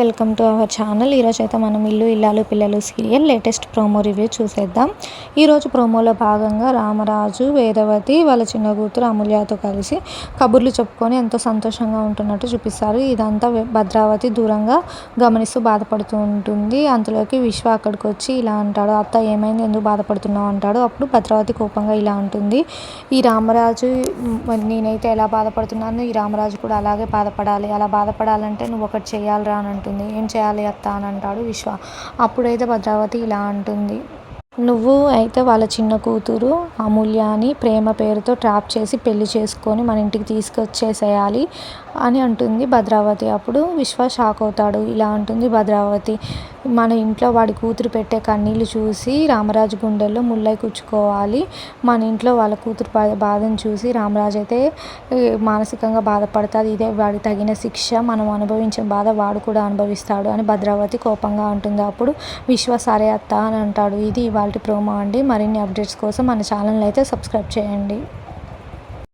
Welcome to our channel. ఈరోజు అయితే మనం ఇల్లు ఇల్లాలు పిల్లలు సీరియల్ లేటెస్ట్ ప్రోమో రివ్యూ చూసేద్దాం. ఈరోజు ప్రోమోలో భాగంగా రామరాజు వేదవతి వాళ్ళ చిన్న కూతురు అమూల్యతో కలిసి కబుర్లు చెప్పుకొని ఎంతో సంతోషంగా ఉంటున్నట్టు చూపిస్తారు. ఇదంతా భద్రావతి దూరంగా గమనిస్తూ బాధపడుతూ ఉంటుంది. అంతలోకి విశ్వ అక్కడికి వచ్చి ఇలా అంటాడు అత్త ఏమైంది? ఎందుకు బాధపడుతున్నావు? అంటాడు. అప్పుడు భద్రావతి కోపంగా ఇలా ఉంటుంది ఈ రామరాజు నేనైతే ఎలా బాధపడుతున్నాను? ఈ రామరాజు కూడా అలాగే బాధపడాలి. అలా బాధపడాలంటే నువ్వు ఒకటి చేయాలిరా అని అంటుంది ఏం చేయాలి అత్త అని అంటాడు విశ్వ. అప్పుడైతే భద్రావతి ఇలా అంటుంది. నువ్వు అయితే వాళ్ళ చిన్న కూతురు అమూల్యాని ప్రేమ పేరుతో ట్రాప్ చేసి పెళ్ళి చేసుకొని మన ఇంటికి తీసుకొచ్చేసేయాలి అని అంటుంది భద్రావతి. అప్పుడు విశ్వ షాక్ అవుతాడు. ఇలా అంటుంది భద్రావతి. మన ఇంట్లో వాడి కూతురు పెట్టే కన్నీళ్ళు చూసి రామరాజు గుండెల్లో ముల్లై కూర్చుకోవాలి. మన ఇంట్లో వాళ్ళ కూతురు బాధను చూసి రామరాజు అయితే మానసికంగా బాధపడతాడు. ఇదే వాడి తగిన శిక్ష మనం అనుభవించిన బాధ వాడు కూడా అనుభవిస్తాడు అని భద్రావతి కోపంగా ఉంటుంది అప్పుడు విశ్వ సరే అత్త అని అంటాడు. ఇది ఇవాళ ప్రోమో అండి. మరిన్ని అప్డేట్స్ కోసం మన ఛానల్ అయితే సబ్స్క్రైబ్ చేయండి.